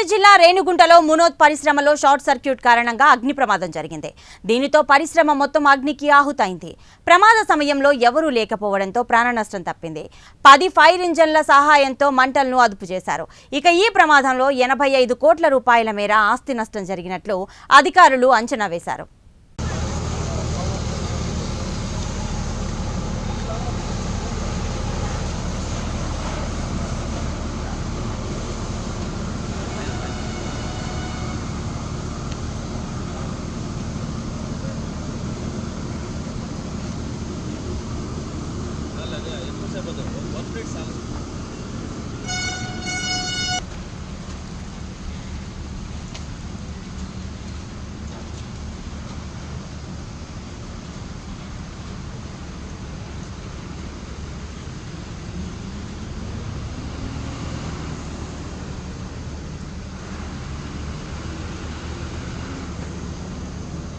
తిరుపతి జిల్లా రేణిగుంటలో మునోత్ పరిశ్రమలో short circuit కారణంగా అగ్ని ప్రమాదం జరిగింది. దీనితో పరిశ్రమ మొత్తం అగ్నికి ఆహుతైంది. ప్రమాద సమయంలో ఎవరూ లేకపోవడంతో ప్రాణ నష్టం తప్పింది. పది ఫైర్ ఇంజన్ల సహాయంతో మంటలను అదుపు చేశారు. ఇక ఈ ప్రమాదంలో ఎనభై ఐదు కోట్ల రూపాయల మేర ఆస్తి నష్టం జరిగినట్లు అధికారులు అంచనా వేశారు.